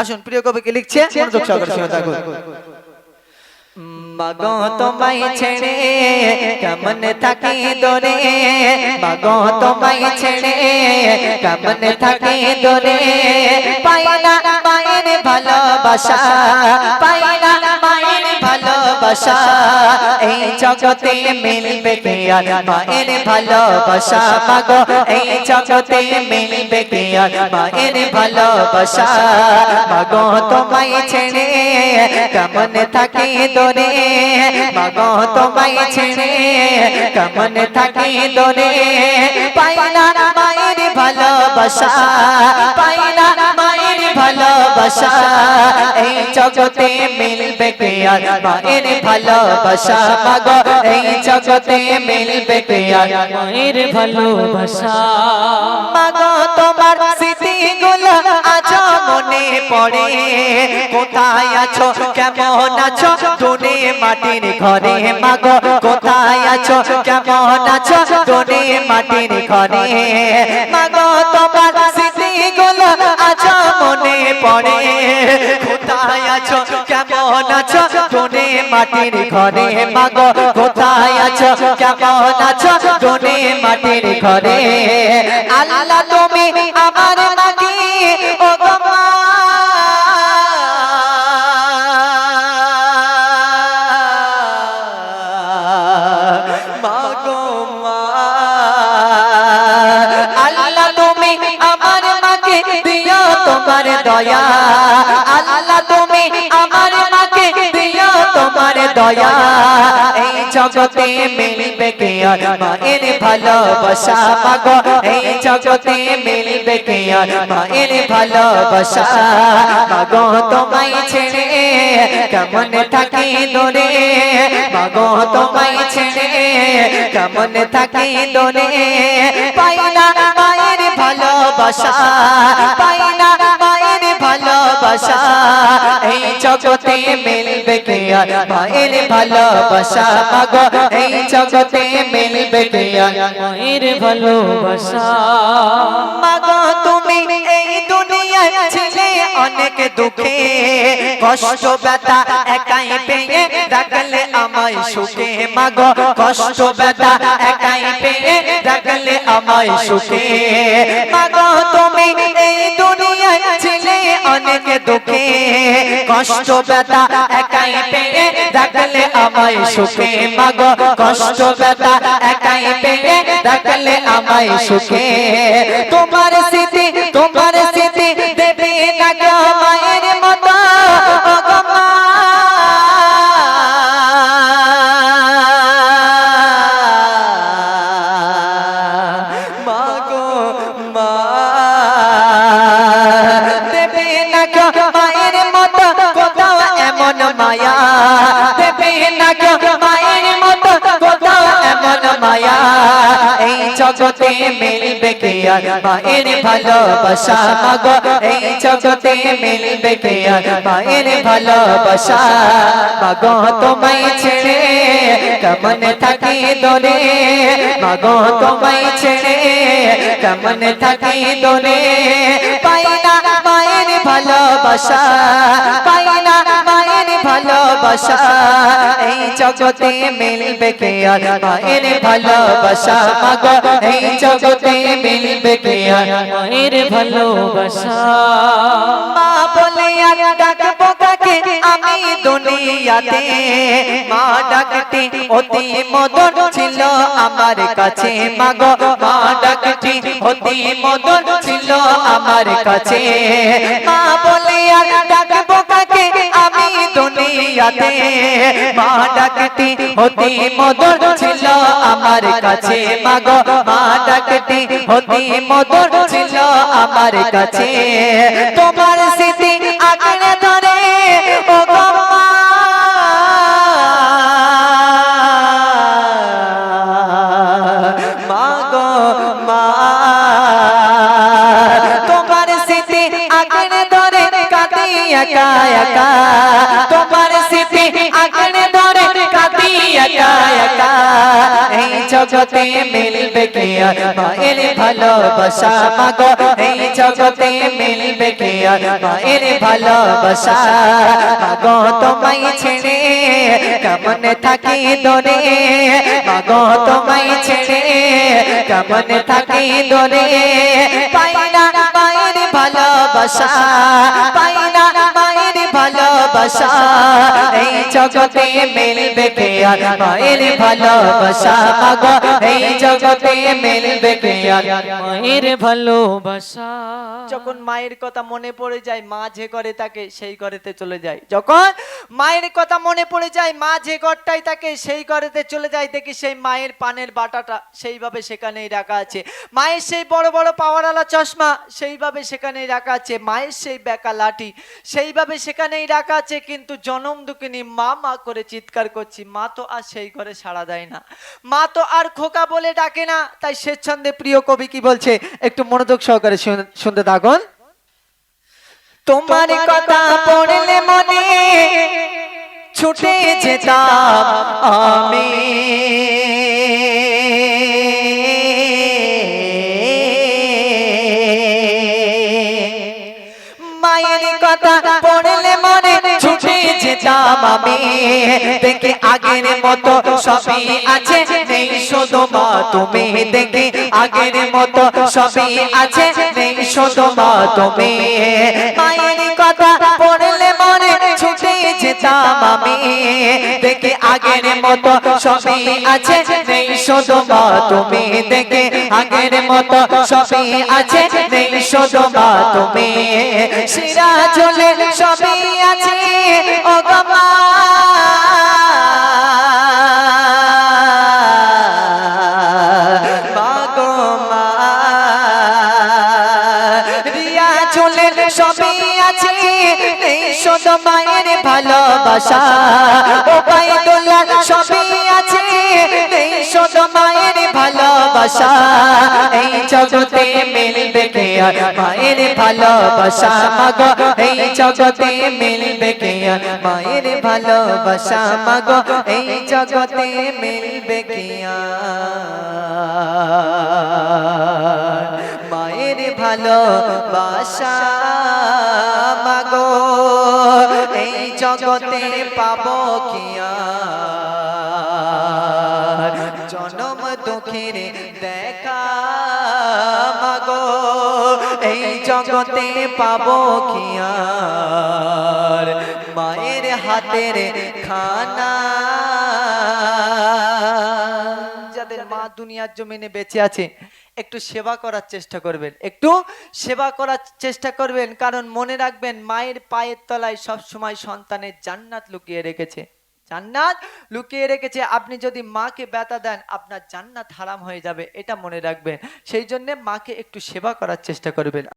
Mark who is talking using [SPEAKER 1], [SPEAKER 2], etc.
[SPEAKER 1] আসুন প্রিয় কবিকে লিখছে মনোযোগ সহকারে শুনে থাকুন। মাগো তোমায় ছেড়ে কেমন থাকি দরে? মাগো তোমায় ছেড়ে কেমন থাকি দরে? পাইনা মায়ের ভালোবাসা পাই না মায়ের ভালোবাসা, এই জগতে মিলবে কে আর? মায়ের ভালোবাসা, মাগো, এই জগতে মিলবে কে আর? মায়ের ভালোবাসা, মাগো, তোমায় ছেড়ে কেমন থাকি দরে? মাগো, তোমায় ছেড়ে কেমন থাকি দরে? পাই না মায়ের ভালোবাসা পাই না মায়ের ভালোবাসা, এই জগতে মিলবে কে আর? মায়ের ভালোবাসা মাগো, এই জগতে মিলবে কে আর?
[SPEAKER 2] মায়ের ভালোবাসা।
[SPEAKER 1] মাগো, তোমার স্মৃতিগুলো আজ মনে পড়ে। কোথায় আছো? কেমন আছো? টুনে মাটির ঘরে মাগো, কোথায় আছো? কেমন আছো? টুনে মাটির ঘরে। মাগো, তোমার স্মৃতিগুলো আজ মনে পড়ে। কোথায় আছো, কেমন আছো? টুনে মাটির ঘরে মাগো, কোথায় আছো, কেমন আছো? টুনে মাটির ঘরে। আল্লাহ তুমি আমার মাকে ও গো তোমার দয়া। আল্লাহ, তুমি আমার মাকে দিও তোমার দয়া। এই জগতে মিলবে কে আর মায়ের ভালোবাসা? মাগো, এই জগতে মিলবে কে আর মায়ের ভালোবাসা? মাগো, তোমায় ছেড়ে কেমন থাকি দূরে? মাগো, তোমায় ছেড়ে কেমন থাকি দূরে? পাই না মায়ের ভালোবাসা। পাই না মায়ের ভালোবাসা, এই জগতে মিলবে কে? আর মায়ের ভালোবাসা। মাগো এই অনেক দুঃখে। কষ্ট, ব্যথা একাই পেয়ে রাখলে আমায় সুখে। মাগো, কষ্ট, ব্যথা একাই পেয়ে রাখলে আমায় সুখে। মাগো, তুমি এই অনেক দুঃখে, কষ্ট ব্যথা একাই পেয়ে রাখলে আমায় সুখে। মাগ, কষ্ট ব্যথা একাই পেয়ে রাখলে আমায় সুখে। তোমার স্মৃতি তোমার স্মৃতি জগতে মিলবে কে আর? মায়ের ভালোবাসা মাগো, এই জগতে মিলবে কে আর? মায়ের ভালোবাসা মাগো, তোমায় ছেড়ে কেমন থাকি দরে? মাগো, তোমায় ছেড়ে কেমন থাকি দরে? পাই না মায়ের ভালোবাসা, পাই না ভালোবাসা, এই জগতে মিলবে কে আর? মায়ের ভালোবাসা, মাগো, এই জগতে মিলবে কে আর?
[SPEAKER 2] মায়ের ভালোবাসা।
[SPEAKER 1] মা বলে আর ডাকবো কাকে? আমি দুনিয়াতে। মা ডাকটি অতি মদন ছিল আমার কাছে। মাগো, মা ডাকটি অতি মদন ছিল আমার কাছে। মা বলে আর ডাকবো কাকে? আমি দুনিয়াতে মা ডাকটি অতি মদর ছিল আমার কাছে। মাগো, মা ডাকটি অতি মদর ছিল আমার কাছে। তোমার স্মৃতি একা একা তোমার স্মৃতি আঁকড়ে ধরে কাঁদি একা একা এই জগতে মিলবে কে? মায়ের ভালোবাসা মাগো। এই জগতে মিলবে কে? মায়ের ভালোবাসা মাগো। তোমায় ছেড়ে কেমন থাকি দরে? মাগো, তোমায় ছেড়ে কেমন থাকি দরে? পাই ভালোবাসা পাই না মায়ের ভালোবাসা, এই জগতে মিলবে কে আর? মায়ের ভালোবাসা, মাগো, এই জগতে যখন মায়ের কথা মনে পড়ে যায়, মা যে ঘরে থাকে সেই ঘরেতে চলে যায়। যখন মায়ের কথা মনে পড়ে যায়, মা যে ঘরটাই তাকে সেই ঘরেতে চলে যায়, দেখি সেই মায়ের পানের বাটাটা সেইভাবে সেখানেই রাখা আছে। মায়ের সেই বড় বড় পাওয়ারওয়ালা চশমা সেইভাবে সেখানেই রাখা আছে। মায়ের সেই বেকা লাঠি সেইভাবে সেখানেই রাখা আছে। কিন্তু জনম দুঃখিনী মা মা করে চিৎকার করছি, মা তো আর সেই ঘরে সাড়া দেয় না। মা তো আর খোকা বলে ডাকে না তাই স্বেচ্ছন্দে প্রিয় কবি কি বলছে? একটু মনোযোগ সহকারে শুনতে থাকুন। তোমার কথা পড়লে মনে ছুটে যেতাম আমি। আমি দেখে আগের মতো সবই আছে। নেই শোধমা তুমি দেখে আগের মতো সবই আছে। নেই শোধমা তুমি। মায়ের কথা যেতাম আমি। দেখে আগের মতো সবই আছে। নেই শুধু মা, তুমি দেখে আগের মতো সবই আছে। নেই শুধু মা, তুমি শিরা চলে সবই আছে। ও গো মা। মা গো মা। রিয়া চলে সবই আছে। মায়ের ভালোবাসা। ও বাইদুল্লাহ সবই আছে এই শুধু মায়ের ভালোবাসা। এই জগতে মিলবে কে আর মায়ের ভালোবাসা? মাগো, এই জগতে মিলবে কে আর মায়ের ভালোবাসা? মাগো, এই জগতে মিলবে কে আর? মায়ের ভালোবাসা মাগো। এই জগতে পাবো কি আর? জনম দুঃখের দেখা মাগো। এই জগতে পাবো কি আর? মায়ের হাতের খানা। যাদের মা দুনিয়ার জমিনে বেঁচে আছে একটু সেবা করার চেষ্টা করবেন। একটু সেবা করার চেষ্টা করবেন, কারণ মনে রাখবেন মায়ের পায়ের তলায় সব সময় সন্তানের জান্নাত লুকিয়ে রেখেছে। জান্নাত লুকিয়ে রেখেছে। আপনি যদি মাকে ব্যথা দেন, আপনার জান্নাত হারাম হয়ে যাবে, এটা মনে রাখবেন। সেই জন্যে মাকে একটু সেবা করার চেষ্টা করবেন।